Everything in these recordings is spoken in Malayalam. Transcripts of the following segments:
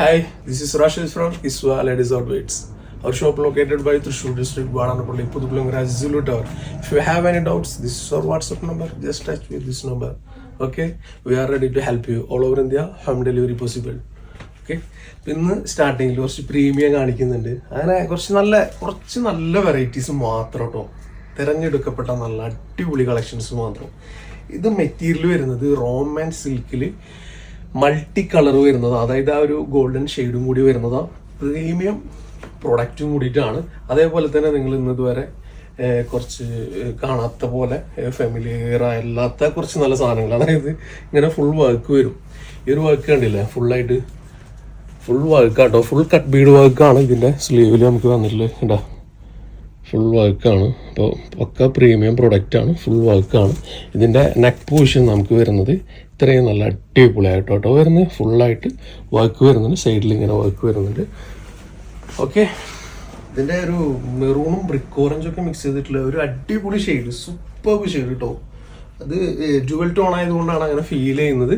Hi, this is Rashid from Iswa Ladies Outfits. Our shop located by Thrissur district, Vadanapalli, Pudupulangra, Zulu Tower. If you have any doubts, this is our WhatsApp number. Just touch with this number. Okay, we are ready to help you all over India. Home delivery possible. Okay ഇന്ന് സ്റ്റാർട്ടിങ്ങിൽ കുറച്ച് പ്രീമിയം കാണിക്കുന്നുണ്ട് അങ്ങനെ കുറച്ച് നല്ല കുറച്ച് നല്ല വെറൈറ്റീസ് മാത്രം കേട്ടോ തിരഞ്ഞെടുക്കപ്പെട്ട നല്ല അടിപൊളി കളക്ഷൻസ് മാത്രം ഇത് മെറ്റീരിയൽ വരുന്നത് റോമാൻ സിൽക്കിൽ മൾട്ടി കളർ വരുന്നത് അതായത് ആ ഒരു ഗോൾഡൻ ഷെയ്ഡും കൂടി വരുന്നത് പ്രീമിയം പ്രൊഡക്റ്റും കൂടിയിട്ടാണ്. അതേപോലെ തന്നെ നിങ്ങൾ ഇന്ന് ഇതുവരെ കുറച്ച് കാണാത്ത പോലെ ഫെമിലിയർ അല്ലാത്ത കുറച്ച് നല്ല സാധനങ്ങൾ അതായത് ഇങ്ങനെ ഫുൾ വർക്ക് വരും. ഈ ഒരു വർക്ക് കണ്ടില്ലേ ഫുള്ളായിട്ട് ഫുൾ വർക്ക് കേട്ടോ ഫുൾ കട്ട് ബീഡ് വർക്കാണ് ഇതിന്റെ സ്ലീവിൽ നമുക്ക് വന്നിട്ടുള്ളത് കേട്ടോ ഫുൾ വർക്കാണ് അപ്പോൾ പക്ക പ്രീമിയം പ്രൊഡക്റ്റാണ് ഫുൾ വർക്കാണ് ഇതിന്റെ നെക്ക് പോഷൻ നമുക്ക് വരുന്നത് ഇത്രയും നല്ല അടിപൊളിയായിട്ട് കേട്ടോ വരുന്നത്. ഫുള്ളായിട്ട് വർക്ക് വരുന്നുണ്ട് സൈഡിൽ ഇങ്ങനെ വർക്ക് വരുന്നുണ്ട്. ഓക്കെ ഇതിന്റെ ഒരു മെറൂണും ബ്രിക്ക് ഓറഞ്ചും ഒക്കെ മിക്സ് ചെയ്തിട്ടുള്ള ഒരു അടിപൊളി ഷെയ്ഡ് സൂപ്പർ ഷെയ്ഡ് കേട്ടോ അത് ജുവൽ ടോൺ ആയതുകൊണ്ടാണ് അങ്ങനെ ഫീൽ ചെയ്യുന്നത്.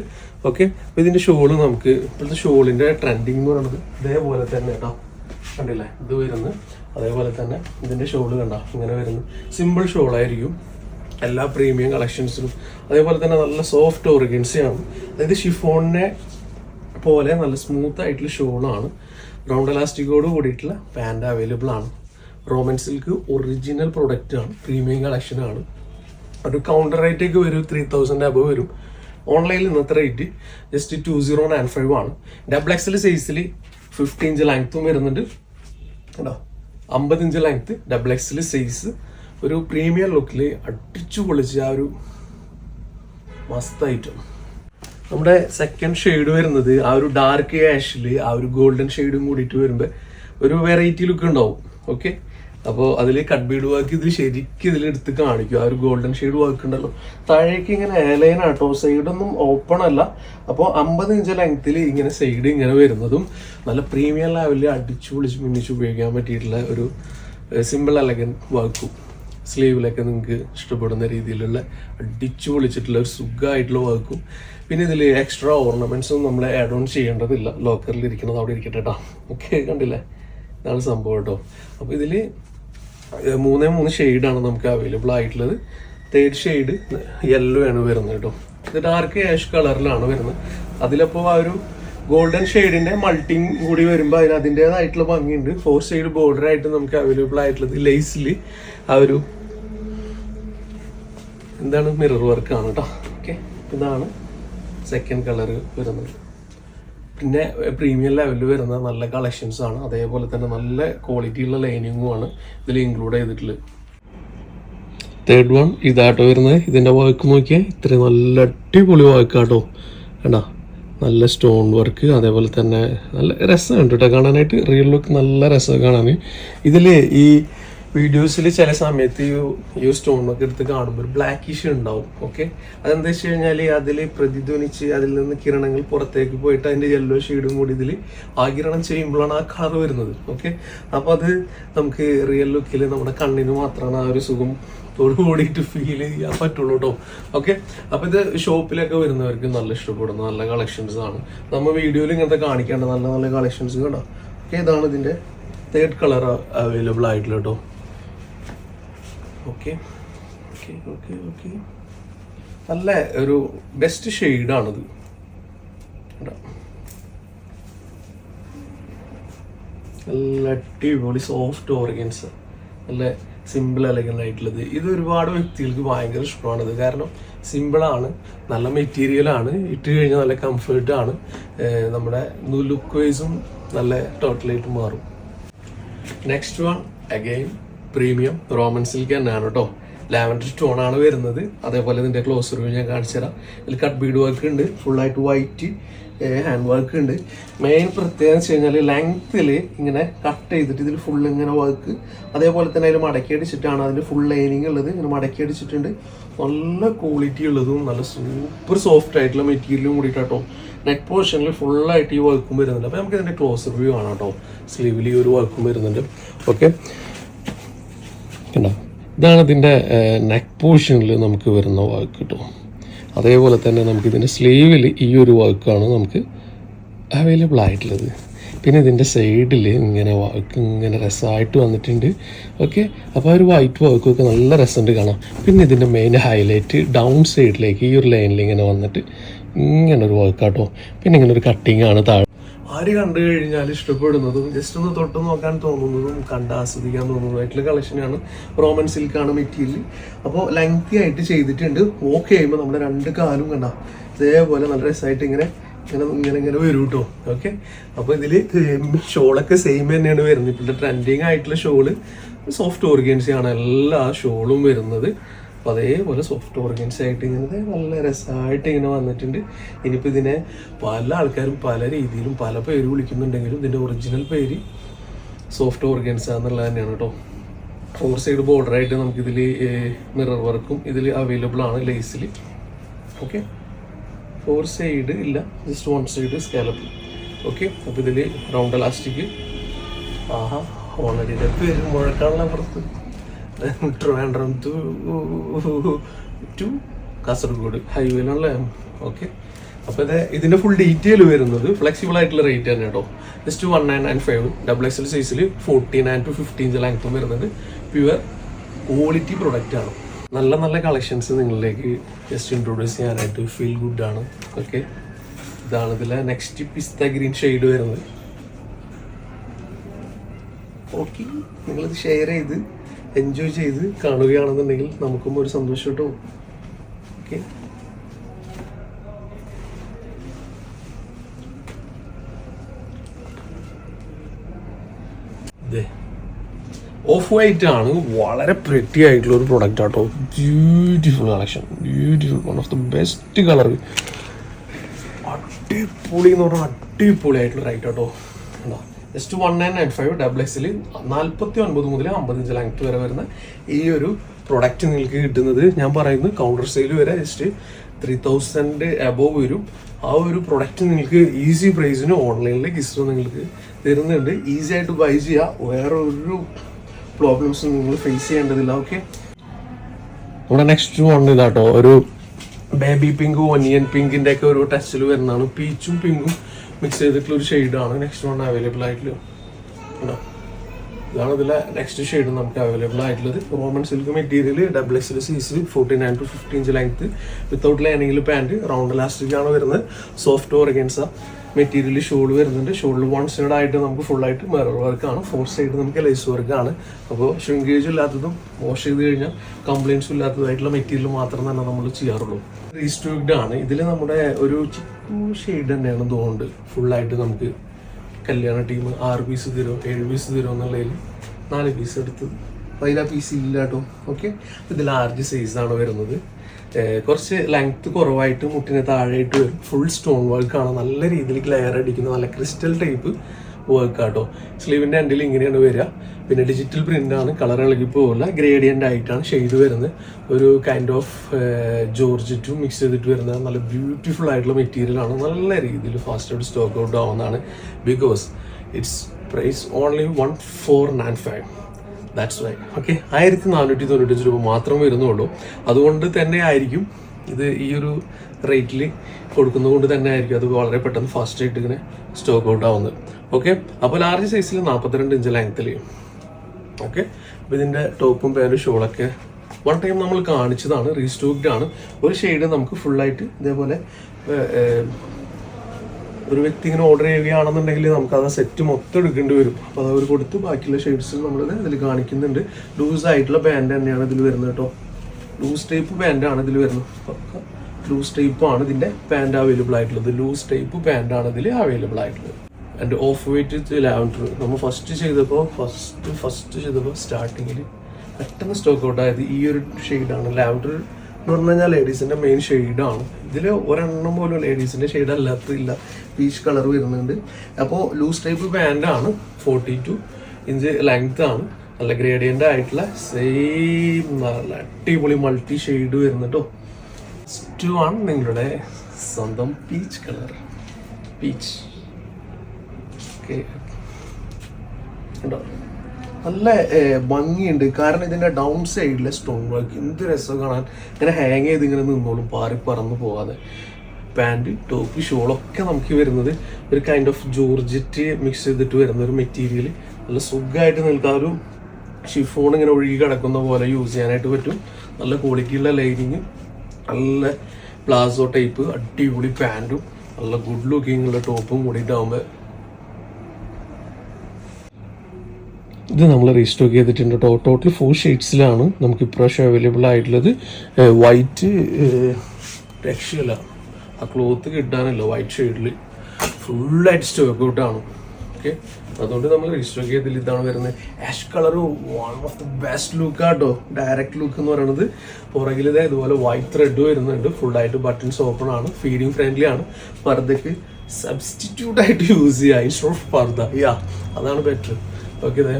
ഓക്കെ അപ്പോൾ ഇതിന്റെ ഷോൾ നമുക്ക് ഇപ്പോഴത്തെ ഷോളിന്റെ ട്രെൻഡിങ് എന്ന് പറയുന്നത് ഇതേപോലെ തന്നെ കേട്ടോ കണ്ടില്ലേ? ഇത് വരുന്നു അതേപോലെ തന്നെ ഇതിന്റെ ഷോൾ കണ്ട? ഇങ്ങനെ വരുന്നു. സിമ്പിൾ ഷോളായിരിക്കും എല്ലാ പ്രീമിയം കളക്ഷൻസിലും അതേപോലെ തന്നെ നല്ല സോഫ്റ്റ് ഓർഗൻസിയാണ് അതായത് ഷിഫോണിനെ പോലെ നല്ല സ്മൂത്ത് ആയിട്ടുള്ള ഷോളാണ്. റൗണ്ട് എലാസ്റ്റിക്കോട് കൂടിയിട്ടുള്ള പാന്റ് അവൈലബിൾ ആണ് റോമൻ സിൽക്ക് ഒറിജിനൽ പ്രൊഡക്റ്റ് ആണ് പ്രീമിയം കളക്ഷനാണ് ഒരു കൗണ്ടർ റേറ്റ് ഒക്കെ വരും. ത്രീ തൗസൻഡ് അബവ് വരും. ഓൺലൈനിൽ ഇന്നത്തെ rate just two zero nine five ആണ്. ഡബിൾ എക്സൽ സൈസിൽ ഫിഫ്റ്റി ഇഞ്ച് ലെങ്ത്തും വരുന്നുണ്ട്. കേട്ടോ അമ്പത് inch length double XL size ഒരു പ്രീമിയം ലുക്കിൽ അടിച്ചു പൊളിച്ച് ആ ഒരു മസ്ത് ഐറ്റം നമ്മുടെ സെക്കൻഡ് ഷെയ്ഡ് വരുന്നത് ആ ഒരു ഡാർക്ക് ആഷിൽ ആ ഒരു ഗോൾഡൻ ഷെയ്ഡും കൂടിയിട്ട് വരുമ്പോൾ ഒരു വെറൈറ്റി ലുക്ക് ഉണ്ടാവും ഓക്കെ അപ്പോൾ അതിൽ കട്ട് ബീഡ് വർക്ക് ഇതിൽ ശരിക്കും ഇതിൽ എടുത്ത് കാണിക്കും. ആ ഒരു ഗോൾഡൻ ഷെയ്ഡ് വർക്ക് ഉണ്ടല്ലോ. താഴേക്ക് ഇങ്ങനെ എയർലൈൻ ആട്ടോ സൈഡൊന്നും ഓപ്പൺ അല്ല. അപ്പോൾ അമ്പത് ഇഞ്ച് ലെങ്ത്തിൽ ഇങ്ങനെ സൈഡ് ഇങ്ങനെ വരുന്നതും നല്ല പ്രീമിയം ലെവലിൽ അടിച്ചു പൊളിച്ച് മിന്നിച്ച് ഉപയോഗിക്കാൻ പറ്റിയിട്ടുള്ള ഒരു സിമ്പിൾ എലഗൻ വർക്കും സ്ലീവിലൊക്കെ നിങ്ങൾക്ക് ഇഷ്ടപ്പെടുന്ന രീതിയിലുള്ള അടിച്ചു പൊളിച്ചിട്ടുള്ള ഒരു സുഖമായിട്ടുള്ള വർക്കും പിന്നെ ഇതിൽ എക്സ്ട്രാ ഓർണമെന്റ്സ് ഒന്നും നമ്മൾ ആഡ് ഓൺ ചെയ്യേണ്ടതില്ല. ലോക്കറിൽ ഇരിക്കുന്നത് അവിടെ ഇരിക്കട്ടെ കേട്ടോ ഓക്കെ കണ്ടില്ലേ? ഇതാണ് സംഭവം കേട്ടോ അപ്പോൾ ഇതിൽ മൂന്നേ മൂന്ന് ഷെയ്ഡാണ് നമുക്ക് അവൈലബിൾ ആയിട്ടുള്ളത്. തേർഡ് ഷെയ്ഡ് യെല്ലോ ആണ് വരുന്നത് കേട്ടോ ഇത് ഡാർക്ക് ആഷ് കളറിലാണ് വരുന്നത്. അതിലപ്പോൾ ആ ഒരു ഗോൾഡൻ ഷെയ്ഡിന്റെ മൾട്ടിങ് കൂടി വരുമ്പോൾ അതിന് അതിന്റെതായിട്ടുള്ള ഭംഗിയുണ്ട്. ഫോർ സൈഡ് ബോർഡർ ആയിട്ട് നമുക്ക് അവൈലബിൾ ആയിട്ടുള്ളത് ലേസിൽ ആ ഒരു എന്താണ് മിറർ വർക്ക് ആണ് കേട്ടോ ഓക്കെ ഇതാണ് സെക്കൻഡ് കളർ വരുന്നത്. പിന്നെ പ്രീമിയം ലെവലിൽ വരുന്ന നല്ല കളക്ഷൻസ് ആണ്. അതേപോലെ തന്നെ നല്ല ക്വാളിറ്റിയുള്ള ലൈനിങ്ങും ആണ് ഇതിൽ ഇൻക്ലൂഡ് ചെയ്തിട്ടുള്ളത് തേർഡ് വൺ ഇതാട്ടോ വരുന്നത്. ഇതിന്റെ വർക്ക് നോക്കിയാൽ ഇത്രയും നല്ല അടിപൊളി വർക്കാട്ടോ വേണ്ട നല്ല സ്റ്റോൺ വർക്ക് അതേപോലെ തന്നെ നല്ല രസമുണ്ട് കേട്ടോ കാണാനായിട്ട്. റിയൽ ലുക്ക് നല്ല രസം കാണാൻ ഇതിൽ ഈ വീഡിയോസിൽ ചില സമയത്ത് ഈ ഒക്കെ എടുത്ത് കാണുമ്പോൾ ഒരു ബ്ലാക്കിഷ് ഉണ്ടാവും ഓക്കെ അതെന്താ വെച്ച് കഴിഞ്ഞാൽ അതിൽ പ്രതിധ്വനിച്ച് അതിൽ നിന്ന് കിരണങ്ങൾ പുറത്തേക്ക് പോയിട്ട് അതിന്റെ യെല്ലോ ഷെയ്ഡും കൂടി ഇതിൽ ആകിരണം ചെയ്യുമ്പോഴാണ് ആ കളർ വരുന്നത് ഓക്കെ അപ്പോൾ അത് നമുക്ക് റിയൽ ലുക്കിൽ നമ്മുടെ കണ്ണിന് മാത്രമാണ് ആ ഒരു സുഖം കൂടിയിട്ട് ഫീൽ ചെയ്യാൻ പറ്റുള്ളൂ കേട്ടോ ഓക്കെ അപ്പോൾ ഇത് ഷോപ്പിലൊക്കെ വരുന്നവർക്ക് നല്ല ഇഷ്ടപ്പെടുന്ന നല്ല കളക്ഷൻസ് ആണ്. നമ്മൾ വീഡിയോയിൽ ഇങ്ങനത്തെ കാണിക്കേണ്ട നല്ല നല്ല കളക്ഷൻസ് കേട്ടോ ഓക്കെ ഇതാണ് ഇതിന്റെ തേർഡ് കളർ അവൈലബിൾ ആയിട്ടുള്ള കേട്ടോ ഓക്കെ ഓക്കെ ഓക്കെ ഓക്കെ നല്ല ഒരു ബെസ്റ്റ് ഷെയ്ഡാണിത് നല്ല അടിപൊളി സോഫ്റ്റ് ഓർഗൻസ് നല്ല സിമ്പിൾ എലഗന്റ് ആയിട്ടുള്ളത്. ഇത് ഒരുപാട് വ്യക്തികൾക്ക് ഭയങ്കര ഇഷ്ടമാണിത്. കാരണം സിമ്പിളാണ് നല്ല മെറ്റീരിയലാണ് ഇട്ട് കഴിഞ്ഞാൽ നല്ല കംഫർട്ടാണ് നമ്മുടെ ലുക്ക് വൈസും നല്ല ടോട്ടലായിട്ട് മാറും. Next one again premium Roman silk തന്നെയാണ് കേട്ടോ. ലാവൻഡർ സ്റ്റോൺ ആണ് വരുന്നത്. അതേപോലെ ഇതിന്റെ ക്ലോസ് റിവ്യൂ ഞാൻ കാണിച്ചു തരാം. ഇതിൽ കട്ട് ബീഡ് വർക്ക് ഉണ്ട്. ഫുള്ളായിട്ട് വൈറ്റ് ഹാൻഡ് വർക്ക് ഉണ്ട്. മെയിൻ പ്രത്യേകത വെച്ച് കഴിഞ്ഞാൽ ലെങ്ത്തിൽ ഇങ്ങനെ കട്ട് ചെയ്തിട്ട് ഇതിൽ ഫുൾ ഇങ്ങനെ വർക്ക് അതേപോലെ തന്നെ അതിൽ മടക്കി അടിച്ചിട്ടാണ് അതിൽ ഫുൾ ലൈനിങ് ഉള്ളത്. ഇങ്ങനെ മടക്കി അടിച്ചിട്ടുണ്ട്. നല്ല ക്വാളിറ്റി ഉള്ളതും നല്ല സൂപ്പർ സോഫ്റ്റ് ആയിട്ടുള്ള മെറ്റീരിയലും കൂടിയിട്ടാട്ടോ നെക്ക് പോർഷനിൽ ഫുള്ളായിട്ട് ഈ വർക്കും വരുന്നുണ്ട്. അപ്പോൾ നമുക്ക് ഇതിന്റെ ക്ലോസ് റിവ്യൂ ആണ് കേട്ടോ. സ്ലീവിൽ ഈ ഒരു വർക്കും വരുന്നുണ്ട്. ഓക്കെ കണ്ടോ ഇതാണ് ഇതിന്റെ നെക്ക് പോർഷനിൽ നമുക്ക് വരുന്ന വർക്ക് കേട്ടോ അതേപോലെ തന്നെ നമുക്ക് ഇതിന്റെ സ്ലീവിൽ ഈ ഒരു വർക്കാണ് നമുക്ക് അവൈലബിൾ ആയിട്ടുള്ളത്. പിന്നെ ഇതിന്റെ സൈഡിൽ ഇങ്ങനെ വർക്ക് ഇങ്ങനെ രസമായിട്ട് വന്നിട്ടുണ്ട്. ഓക്കെ അപ്പോൾ ഒരു വൈറ്റ് വർക്കൊക്കെ നല്ല രസമുണ്ട് കാണാം. പിന്നെ ഇതിന്റെ മെയിൻ ഹൈലൈറ്റ് ഡൗൺ സൈഡിലേക്ക് ഈ ഒരു ലൈനിൽ ഇങ്ങനെ വന്നിട്ട് ഇങ്ങനെ ഒരു വർക്കാട്ടോ പിന്നെ ഇങ്ങനൊരു ഒരു കട്ടിങ് ആണ് താഴെ ആര് കണ്ടു കഴിഞ്ഞാൽ ഇഷ്ടപ്പെടുന്നതും ജസ്റ്റ് ഒന്ന് തൊട്ട് നോക്കാൻ തോന്നുന്നതും കണ്ട് ആസ്വദിക്കാൻ തോന്നുന്നതായിട്ടുള്ള കളക്ഷനാണ് റോമൻ സിൽക്കാണ് മെറ്റീരിയൽ അപ്പോൾ ലെങ്തി ആയിട്ട് ചെയ്തിട്ടുണ്ട്. വോക്ക് ചെയ്യുമ്പോൾ നമ്മുടെ രണ്ട് കാലും കണ്ട ഇതേപോലെ നല്ല രസമായിട്ട് ഇങ്ങനെ ഇങ്ങനെ ഇങ്ങനെ ഇങ്ങനെ വരും കേട്ടോ ഓക്കെ അപ്പോൾ ഇതിൽ ഷോളൊക്കെ സെയിം തന്നെയാണ് വരുന്നത്. ഇപ്പോഴത്തെ ട്രെൻഡിങ് ആയിട്ടുള്ള ഷോൾ സോഫ്റ്റ് ഓർഗൻസിയാണ് എല്ലാ ഷോളും വരുന്നത്. അപ്പോൾ അതേപോലെ സോഫ്റ്റ് ഓർഗൻസ് ആയിട്ട് ഇങ്ങനെ നല്ല രസമായിട്ട് ഇങ്ങനെ വന്നിട്ടുണ്ട്. ഇനിയിപ്പോൾ ഇതിനെ പല ആൾക്കാരും പല രീതിയിലും പല പേര് വിളിക്കുന്നുണ്ടെങ്കിലും ഇതിന്റെ ഒറിജിനൽ പേര് സോഫ്റ്റ് ഓർഗൻസ് എന്നുള്ളത് തന്നെയാണ് കേട്ടോ. ഫോർ സൈഡ് ബോർഡർ ആയിട്ട് നമുക്കിതിൽ മിറർ വർക്കും ഇതിൽ അവൈലബിൾ ആണ് ലേസിൽ ഓക്കെ ഫോർ സൈഡ് ഇല്ല just one side scallop okay അപ്പോൾ ഇതിൽ റൗണ്ട് എലാസ്റ്റിക് ആഹാ ഓൾറെഡി പേര് മുഴക്കാനുള്ള പുറത്ത്. ട്രിവാൻഡ്രം ടു ടു കാസർഗോഡ് ഹൈവേയിലാണല്ലേ ഓക്കെ. അപ്പോൾ ഇത് ഇതിന്റെ ഫുൾ ഡീറ്റെയിൽ വരുന്നത് ഫ്ലെക്സിബിൾ ആയിട്ടുള്ള റേറ്റ് തന്നെ കേട്ടോ just one nine nine five double X L സൈസിൽ ഫോർട്ടി നയൻ ടു ഫിഫ്റ്റീൻ ലാങ്ത്തും വരുന്നത് പ്യുവർ ക്വാളിറ്റി പ്രൊഡക്റ്റ് ആണ്. നല്ല നല്ല കളക്ഷൻസ് നിങ്ങളിലേക്ക് ജസ്റ്റ് ഇൻട്രൊഡ്യൂസ് ചെയ്യാനായിട്ട് ഫീൽ ഗുഡ് ആണ്. ഓക്കെ. ഇതാണ് ഇതിലെ നെക്സ്റ്റ് പിസ്ത ഗ്രീൻ ഷെയ്ഡ് വരുന്നത്. ഓക്കെ നിങ്ങളിത് ഷെയർ ചെയ്ത് എൻജോയ് ചെയ്ത് കാണുകയാണെന്നുണ്ടെങ്കിൽ നമുക്കും ഒരു സന്തോഷം കേട്ടോ. ഓക്കെ ഓഫ് വൈറ്റ് ആണ് വളരെ പ്രിറ്റി ആയിട്ടുള്ള ഒരു പ്രൊഡക്റ്റ് ആട്ടോ beautiful collection beautiful one of the best colour അടിപൊളി എന്ന് പറഞ്ഞാൽ അടിപൊളി ആയിട്ടുള്ള റൈറ്റ് കേട്ടോ. Just one nine nine five double XL നാൽപ്പത്തി ഒൻപത് മുതൽ അമ്പത് ഇഞ്ച് ലെങ്ത് വരെ വരുന്ന ഈ ഒരു പ്രൊഡക്റ്റ് നിങ്ങൾക്ക് കിട്ടുന്നത് ഞാൻ പറയുന്നത് കൗണ്ടർ സെയിൽ വരെ ജസ്റ്റ് ത്രീ തൗസൻഡ് അബോവ് വരും. ആ ഒരു പ്രൊഡക്റ്റ് നിങ്ങൾക്ക് ഈസി പ്രൈസിന് ഓൺലൈനിൽ ഗിസ്റ്റോ നിങ്ങൾക്ക് തരുന്നുണ്ട്. ഈസി ആയിട്ട് ബൈ ചെയ്യുക വേറെ ഒരു പ്രോബ്ലംസ് നിങ്ങൾ ഫേസ് ചെയ്യേണ്ടതില്ല. ഓക്കെ നമ്മുടെ നെക്സ്റ്റ് വൺ ഇതാട്ടോ. ഒരു ബേബി പിങ്കും ഒനിയൻ പിങ്കിന്റെ ഒക്കെ ഒരു ടച്ചിൽ വരുന്നതാണ്. പീച്ചും പിങ്കും മിക്സ് ചെയ്തിട്ടുള്ള ഒരു ഷെയ്ഡാണ് നെക്സ്റ്റ് വൺ അവൈലബിൾ ആയിട്ടുള്ളത്? ഇതാണ് ഇതിലെ നെക്സ്റ്റ് ഷെയ്ഡ് നമുക്ക് അവൈലബിൾ ആയിട്ടുള്ളത്. റോമൻ സിൽക്ക് മെറ്റീരിയൽ ഡബിൾ എക്സിൽ size forty nine to fifty inch length without ലൈനിങ്ങിൽ pant round elastic ആണ് വരുന്നത്. സോഫ്റ്റ് ഓർഗൻസ മെറ്റീരിയൽ ഷോൾ വരുന്നുണ്ട്. ഷോൾഡ് വൺ സൈഡ് ആയിട്ട് നമുക്ക് ഫുൾ ആയിട്ട് മിറർ വർക്കാണ് ഫോർ സൈഡ് നമുക്ക് ലേസ് വർക്കാണ് അപ്പോൾ ഷുങ്കേജ് ഇല്ലാത്തതും വാഷ് ചെയ്ത് കഴിഞ്ഞാൽ കംപ്ലയിൻസും ഇല്ലാത്തതായിട്ടുള്ള മെറ്റീരിയൽ മാത്രം തന്നെ നമ്മൾ ചെയ്യാറുള്ളൂ. റീസ്റ്റോക്ഡ് ആണ്. ഇതിൽ നമ്മുടെ ഒരു ഷെയ്ഡ് തന്നെയാണ് തോന്നുന്നുണ്ട് ഫുള്ളായിട്ട് നമുക്ക് കല്യാണ ടീം ആറ് പീസ് തരും ഏഴ് പീസ് തരും എന്നുള്ളതിൽ നാല് പീസ് എടുത്ത് പതിനാ പീസ് ഇല്ല കേട്ടോ. ഓക്കെ ഇത് ലാർജ് സൈസാണ് വരുന്നത്. കുറച്ച് ലെങ്ത് കുറവായിട്ട് മുട്ടിന് താഴെയായിട്ട് വരും. ഫുൾ സ്റ്റോൺ വർക്കാണ് നല്ല രീതിയിൽ ക്ലെയർ അടിക്കുന്ന നല്ല ക്രിസ്റ്റൽ ടൈപ്പ് വർക്ക് ആട്ടോ സ്ലീവിന്റെ എൻഡിൽ ഇങ്ങനെയാണ് വരിക. പിന്നെ ഡിജിറ്റൽ പ്രിന്റ് ആണ് കളർ ഇളകി പോകില്ല ഗ്രേഡിയന്റ് ആയിട്ടാണ് ഷെയ്ഡ് വരുന്നത്. ഒരു കൈൻഡ് ഓഫ് ജോർജറ്റും മിക്സ് ചെയ്തിട്ട് വരുന്ന നല്ല ബ്യൂട്ടിഫുൾ ആയിട്ടുള്ള മെറ്റീരിയൽ ആണ്. നല്ല രീതിയിൽ ഫാസ്റ്റ് സ്റ്റോക്ക് ഔട്ട് ആവുന്നതാണ്. Because it's price only one four nine five that's why okay ആയിരത്തി നാനൂറ്റി തൊണ്ണൂറ്റഞ്ച് രൂപ മാത്രം വരുന്നുള്ളൂ. അതുകൊണ്ട് തന്നെ ആയിരിക്കും ഇത് ഈ ഒരു റേറ്റിൽ കൊടുക്കുന്നത് കൊണ്ട് തന്നെ ആയിരിക്കും അത് വളരെ പെട്ടെന്ന് ഫാസ്റ്റ് ആയിട്ട് ഇങ്ങനെ സ്റ്റോക്ക് ഔട്ട് ആവുന്നത്. ഓക്കെ അപ്പോൾ ലാർജ് സൈസിൽ നാൽപ്പത്തിരണ്ട് ഇഞ്ച് ലെങ്ത്തിൽ ഓക്കെ? അപ്പോൾ ഇതിന്റെ ടോപ്പും പാന്റും ഷോളൊക്കെ വൺ ടൈം നമ്മൾ കാണിച്ചതാണ് റീസ്റ്റോക്ഡ് ആണ്. ഒരു ഷെയ്ഡ് നമുക്ക് ഫുള്ളായിട്ട് ഇതേപോലെ ഒരു വ്യക്തി ഇങ്ങനെ ഓർഡർ ചെയ്യുകയാണെന്നുണ്ടെങ്കിൽ നമുക്ക് അത് സെറ്റ് മൊത്തം എടുക്കേണ്ടി വരും. അപ്പോൾ അത് അവർ കൊടുത്ത് ബാക്കിയുള്ള ഷെയ്ഡ്സ് നമ്മൾ ഇതിൽ കാണിക്കുന്നുണ്ട്. ലൂസ് ആയിട്ടുള്ള ബാൻഡ് തന്നെയാണ് ഇതിൽ വരുന്നത് കേട്ടോ. ലൂസ് ടൈപ്പ് ബാൻഡ് ആണ് ഇതിൽ വരുന്നത്. ലൂസ് ടൈപ്പ് ആണ് ഇതിന്റെ പാന്റ് അവൈലബിൾ ആയിട്ടുള്ളത്. ലൂസ് ടൈപ്പ് ആണ് ഇതിൽ അവൈലബിൾ ആയിട്ടുള്ളത്. ആൻഡ് ഓഫ് വൈറ്റ് ലാവൻഡർ നമ്മൾ ഫസ്റ്റ് ചെയ്തപ്പോൾ ഫസ്റ്റ് ഫസ്റ്റ് ചെയ്തപ്പോൾ സ്റ്റാർട്ടിങ്ങിൽ പെട്ടെന്ന് സ്റ്റോക്ക് ഔട്ട് ആയത് ഈ ഒരു ഷെയ്ഡാണ് ലാവൻഡർ എന്ന് പറഞ്ഞു കഴിഞ്ഞാൽ ലേഡീസിന്റെ മെയിൻ ഷെയ്ഡാണ് ഇതിൽ ഒരെണ്ണം പോലും ലേഡീസിന്റെ ഷെയ്ഡ് അല്ലാത്തില്ല പീച്ച് കളർ വരുന്നുണ്ട്. അപ്പോൾ ലൂസ് ടൈപ്പ് പാന്റാണ് ഫോർട്ടി ടു ഇഞ്ച് ലെങ്ത് ആണ്. നല്ല ഗ്രേഡിയന്റ് ആയിട്ടുള്ള സെയിം നല്ല അടിപൊളി മൾട്ടി ഷെയ്ഡ് വരുന്നുട്ടോ. സ്റ്റു ആണ് നിങ്ങളുടെ സ്വന്തം പീച്ച് കളർ പീച്ച് ഓക്കെ ഉണ്ടോ? നല്ല ഭംഗിയുണ്ട്. കാരണം ഇതിന്റെ ഡൗൺ സൈഡിലെ സ്റ്റോൺ വർക്ക് എന്ത് രസം കാണാൻ. ഇങ്ങനെ ഹാങ് ചെയ്ത് ഇങ്ങനെ നിന്നോളും പാറി പറന്ന് പോകാതെ. പാന്റ് ടോപ്പ് ഷോളൊക്കെ നമുക്ക് വരുന്നത് ഒരു കൈൻഡ് ഓഫ് ജോർജറ്റ് മിക്സ് ചെയ്തിട്ട് വരുന്ന ഒരു മെറ്റീരിയൽ നല്ല സുഖമായിട്ട് നിൽക്കാൻ ഒരു ഷിഫോൺ ഇങ്ങനെ ഒഴുകി കിടക്കുന്ന പോലെ യൂസ് ചെയ്യാനായിട്ട് പറ്റും. നല്ല ക്വാളിറ്റിയുള്ള ലൈനിങ് നല്ല പ്ലാസോ ടൈപ്പ് അടിപൊളി പാന്റും നല്ല ഗുഡ് ലുക്കിങ്ങുള്ള ടോപ്പും കൂടിയിട്ടാകുമ്പോൾ ഇത് നമ്മൾ റീസ്റ്റോക്ക് ചെയ്തിട്ടുണ്ട്. കേട്ടോ ടോട്ടൽ ഫോർ ഷെയ്ഡ്സിലാണ് നമുക്ക് ഇപ്രാവശ്യം അവൈലബിൾ ആയിട്ടുള്ളത്. വൈറ്റ് രക്ഷയില്ല. ആ ക്ലോത്ത് കിട്ടാനല്ലോ വൈറ്റ് ഷെയ്ഡിൽ ഫുള്ളായിട്ട് സ്റ്റോക്ക് ഔട്ടാണ് ഓക്കെ? അതുകൊണ്ട് നമ്മൾ റീസ്റ്റോക്ക് ചെയ്തില്ല. ഇതാണ് വരുന്നത്. Ash colour one of the best look ആട്ടോ. ഡയറക്റ്റ് ലുക്ക് എന്ന് പറയുന്നത് പുറകിൽ ഇതേ ഇതുപോലെ വൈറ്റ് ത്രെഡ് വരുന്നുണ്ട്. ഫുള്ളായിട്ട് ബട്ടൺസ് ഓപ്പൺ ആണ്. ഫീഡിങ് ഫ്രണ്ട്ലി ആണ്. പർദ്ദക്ക് സബ്സ്റ്റിറ്റ്യൂട്ട് ആയിട്ട് യൂസ് ചെയ്യുക ഇൻസ്റ്റോൾ ഓഫ് പർദ്ദ. യാ അതാണ് ബെറ്റർ ഓക്കെ ഇതേ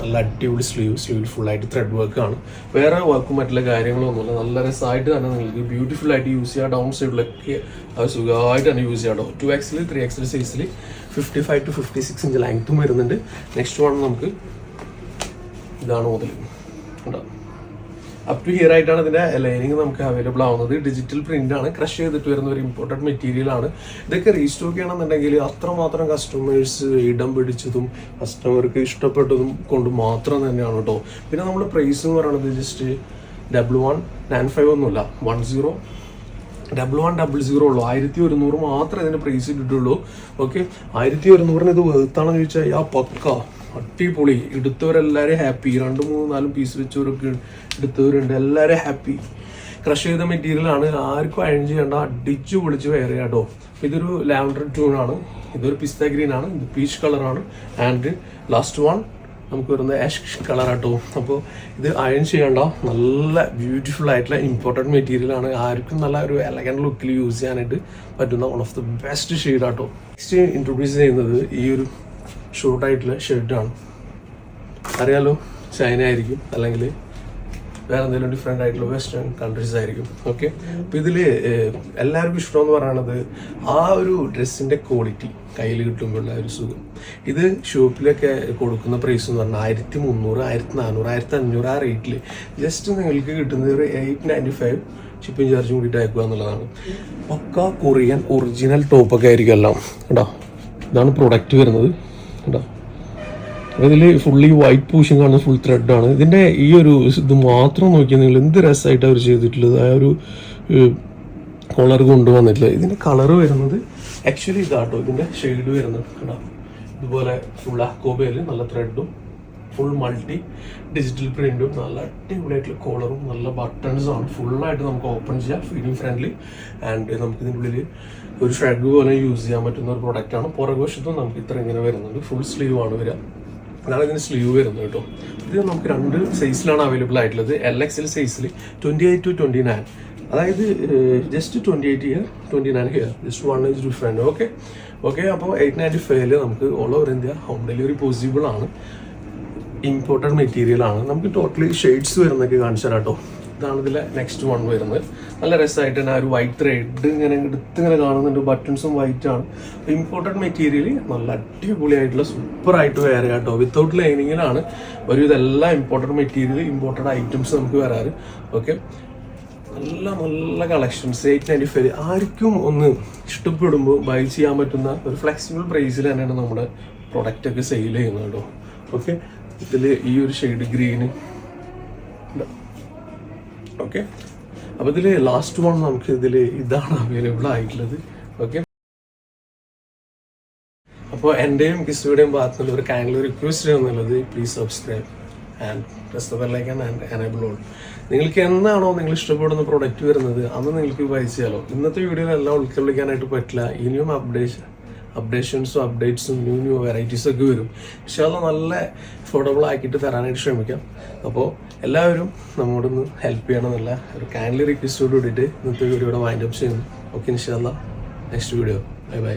നല്ല അടിപൊളി സ്ലീവ് സ്ലീവിൽ ഫുള്ളായിട്ട് ത്രെഡ് വർക്ക് ആണ്. വേറെ വർക്കും മറ്റുള്ള കാര്യങ്ങളൊന്നുമില്ല നല്ല രസമായിട്ട് തന്നെ നിങ്ങൾക്ക് ബ്യൂട്ടിഫുൾ ആയിട്ട് യൂസ് ചെയ്യാം. ഡൗൺ സൈഡിലൊക്കെ അത് സുഖമായിട്ട് തന്നെ യൂസ് ചെയ്യാം ടു എക്സിൽ ത്രീ എക്സിൽ സൈസിൽ fifty five to fifty six inch ലെങ്ത്തും വരുന്നുണ്ട്. നെക്സ്റ്റ് വൺ നമുക്ക് ഇതാണ് മുതൽ ഉണ്ടോ അപ് ടു ഹിയർ ആയിട്ടാണ് ഇതിന്റെ ലൈനിങ് നമുക്ക് അവൈലബിൾ ആവുന്നത്. ഡിജിറ്റൽ പ്രിന്റ് ആണ്. ക്രഷ് ചെയ്തിട്ട് വരുന്ന ഒരു ഇമ്പോർട്ടന്റ് മെറ്റീരിയൽ ആണ്. ഇതൊക്കെ റീസ്റ്റോക്ക് ചെയ്യണമെന്നുണ്ടെങ്കിൽ അത്രമാത്രം കസ്റ്റമേഴ്സ് ഇടം പിടിച്ചതും കസ്റ്റമർക്ക് ഇഷ്ടപ്പെട്ടതും കൊണ്ട് മാത്രം തന്നെയാണ് കേട്ടോ പിന്നെ നമ്മൾ പ്രൈസ് എന്ന് പറയുന്നത് just double one nine five ഒന്നുമില്ല one zero double one double zero ഉള്ളൂ. ആയിരത്തി ഒരുന്നൂറ് മാത്രമേ ഇതിന് പ്രൈസ് കിട്ടുള്ളൂ ഓക്കെ ആയിരത്തി ഒരുന്നൂറിന് ഇത് വെറുത്താണെന്ന് ചോദിച്ചാൽ ആ പക്ക. അടിപൊളി. എടുത്തവരെല്ലാവരും ഹാപ്പി രണ്ട് മൂന്ന് നാലും പീസ് വെച്ചവരൊക്കെ എടുത്തവരുണ്ട്. എല്ലാവരും ഹാപ്പി ക്രഷ് ചെയ്ത മെറ്റീരിയലാണ് ആർക്കും അയൺ ചെയ്യേണ്ട. അടിച്ചു പൊളിച്ച് വേറെ കേട്ടോ ഇതൊരു ലാവൻഡർ ട്യൂൺ ആണ്. ഇതൊരു പിസ്ത ഗ്രീൻ ആണ്. ഇത് പീച്ച് കളറാണ് ആൻഡ് ലാസ്റ്റ് വൺ നമുക്ക് വരുന്ന ആഷ് കളറാട്ടോ അപ്പോൾ ഇത് അയൺ ചെയ്യേണ്ട. നല്ല ബ്യൂട്ടിഫുൾ ആയിട്ടുള്ള ഇമ്പോർട്ടന്റ് മെറ്റീരിയൽ ആണ്. ആർക്കും നല്ല ഒരു എലഗന്റ് ലുക്കിൽ യൂസ് ചെയ്യാനായിട്ട് പറ്റുന്ന one of the best shade ആട്ടോ നെക്സ്റ്റ് ഇൻട്രൊഡ്യൂസ് ചെയ്യുന്നത് ഈ ഒരു ഷോർട്ടായിട്ടുള്ള ഷെഡാണ്. അറിയാലോ ചൈന ആയിരിക്കും അല്ലെങ്കിൽ വേറെ എന്തെങ്കിലും ഡിഫറെന്റ് ആയിട്ടുള്ള വെസ്റ്റേൺ കൺട്രീസ് ആയിരിക്കും. ഓക്കെ അപ്പോൾ ഇതിൽ എല്ലാവർക്കും ഇഷ്ടം എന്ന് പറയുന്നത് ആ ഒരു ഡ്രസ്സിന്റെ ക്വാളിറ്റി കയ്യിൽ കിട്ടുമ്പോഴുള്ള ഒരു സുഖം. ഇത് ഷോപ്പിലൊക്കെ കൊടുക്കുന്ന പ്രൈസ് എന്ന് പറഞ്ഞാൽ ആയിരത്തി മുന്നൂറ് ആയിരത്തി നാനൂറ് ആയിരത്തി അഞ്ഞൂറ് ആ റേറ്റിൽ ജസ്റ്റ് നിങ്ങൾക്ക് കിട്ടുന്നത് ഒരു eight ninety five shipping charge കൂടിയിട്ട് അയക്കുക എന്നുള്ളതാണ്. പക്ക കൊറിയൻ ഒറിജിനൽ ടോപ്പൊക്കെ ആയിരിക്കും എല്ലാം. കേട്ടോ ഇതാണ് പ്രൊഡക്റ്റ് വരുന്നത്. കേട്ടോ ഇതിൽ ഫുള്ളി വൈറ്റ് പൂഷൻ കാണുന്ന ഫുൾ ത്രെഡാണ് ഇതിന്റെ ഈ ഒരു ഇത് മാത്രം നോക്കിയാൽ നിങ്ങൾ എന്ത് രസമായിട്ട് അവർ ചെയ്തിട്ടുള്ളത്? ആ ഒരു കളർ കൊണ്ടുവന്നിട്ടില്ല ഇതിന്റെ കളർ വരുന്നത് ആക്ച്വലി ഇതാട്ടോ. ഇതിന്റെ ഷെയ്ഡ് വരുന്നത് കേട്ടോ ഇതുപോലെ ഫുൾ അക്കോബയിൽ നല്ല ത്രെഡും ഫുൾ മൾട്ടി ഡിജിറ്റൽ പ്രിന്റും നല്ല അടിപൊളിയായിട്ടുള്ള കോളറും നല്ല ബട്ടൺസും ആണ്. ഫുള്ളായിട്ട് നമുക്ക് ഓപ്പൺ ചെയ്യാം ഫീലിംഗ് ഫ്രണ്ട്ലി ആൻഡ് നമുക്ക് ഇതിന്റെ ഉള്ളിൽ ഒരു ഷ്രഗ് പോലെ യൂസ് ചെയ്യാൻ പറ്റുന്ന ഒരു പ്രൊഡക്റ്റ് ആണ്. പുറകുവശത്തും നമുക്ക് ഇത്ര ഇങ്ങനെ വരുന്നുണ്ട്. ഫുൾ സ്ലീവ് ആണ് വരിക. അതാണ് ഇതിന് സ്ലീവ് വരുന്നത് കേട്ടോ. ഇത് നമുക്ക് രണ്ട് സൈസിലാണ് അവൈലബിൾ ആയിട്ടുള്ളത്. എൽ എക്സ് എൽ സൈസിൽ twenty eight to twenty nine അതായത് just twenty eight year twenty nine year just one age different okay okay അപ്പോൾ എയ്റ്റ് നയന്റി ഫൈവിൽ നമുക്ക് all over India home delivery possible ആണ്. ഇമ്പോർട്ടന്റ് മെറ്റീരിയൽ ആണ്. നമുക്ക് ടോട്ടലി ഷെയ്ഡ്സ് വരുന്നൊക്കെ കാണിച്ചു തരാം കേട്ടോ. ഇതാണ് ഇതിലെ നെക്സ്റ്റ് വൺ വരുന്നത്. നല്ല രസമായിട്ട് തന്നെ ആ ഒരു വൈറ്റ് ത്രെഡ് ഇങ്ങനെ എടുത്ത് ഇങ്ങനെ കാണുന്നുണ്ട് ബട്ടൺസും വൈറ്റ് ആണ്. ഇമ്പോർട്ടന്റ് മെറ്റീരിയൽ നല്ല അടിപൊളിയായിട്ടുള്ള സൂപ്പർ ആയിട്ട് വേറെ കേട്ടോ. വിത്തൗട്ട് ലൈനിങ്ങിലാണ് ഒരു ഇതെല്ലാം ഇമ്പോർട്ടന്റ് മെറ്റീരിയൽ ഇമ്പോർട്ടന്റ് ഐറ്റംസ് നമുക്ക് വരാറ്. ഓക്കെ നല്ല നല്ല കളക്ഷൻസ് എയ്റ്റ് നയന്റി ഫൈവ് ആർക്കും ഒന്ന് ഇഷ്ടപ്പെടുമ്പോൾ ബൈ ചെയ്യാൻ പറ്റുന്ന ഒരു ഫ്ലെക്സിബിൾ പ്രൈസിൽ തന്നെയാണ് നമ്മുടെ പ്രൊഡക്റ്റ് ഒക്കെ സെയിൽ ചെയ്യുന്നത് കേട്ടോ. ഓക്കെ ഇതിൽ ഈ ഒരു ഷെയ്ഡ് ഗ്രീന് ഓക്കെ അപ്പോൾ ഇതിൽ ലാസ്റ്റ് വൺ നമുക്ക് ഇതിൽ ഇതാണ് അവൈലബിൾ ആയിട്ടുള്ളത്. ഓക്കെ അപ്പോൾ എന്റെയും കിസ്റ്റുടെയും ഭാഗത്തു നിന്ന് ഒരു കാൻഡിൽ റിക്വസ്റ്റ് എന്നുള്ളത് please subscribe and press the bell icon and enable all നിങ്ങൾക്ക് എന്താണോ നിങ്ങൾ ഇഷ്ടപ്പെടുന്ന പ്രൊഡക്റ്റ് വരുന്നത് അന്ന് നിങ്ങൾക്ക് ചെയ്യാലോ. ഇന്നത്തെ വീഡിയോയിൽ എല്ലാം ഉൾക്കൊള്ളിക്കാനായിട്ട് പറ്റില്ല. ഇനിയും അപ്ഡേഷൻ അപ്ഡേഷൻസും അപ്ഡേറ്റ്സും ന്യൂ ന്യൂ വെറൈറ്റീസും ഒക്കെ വരും. പക്ഷെ അത് നല്ല അഫോർഡബിൾ ആക്കിയിട്ട് തരാനായിട്ട് ശ്രമിക്കാം. അപ്പോൾ എല്ലാവരും നമ്മോടൊന്ന് ഹെൽപ്പ് ചെയ്യണം എന്നുള്ള ഒരു കാൻഡ്ലി റിക്വസ്റ്റോട് കൂടിയിട്ട് ഇന്നത്തെ വീഡിയോയുടെ വൈൻഡപ്പ് ചെയ്യുന്നു. ഓക്കെ ഇൻഷാല്ല നെക്സ്റ്റ് വീഡിയോ ബൈ ബൈ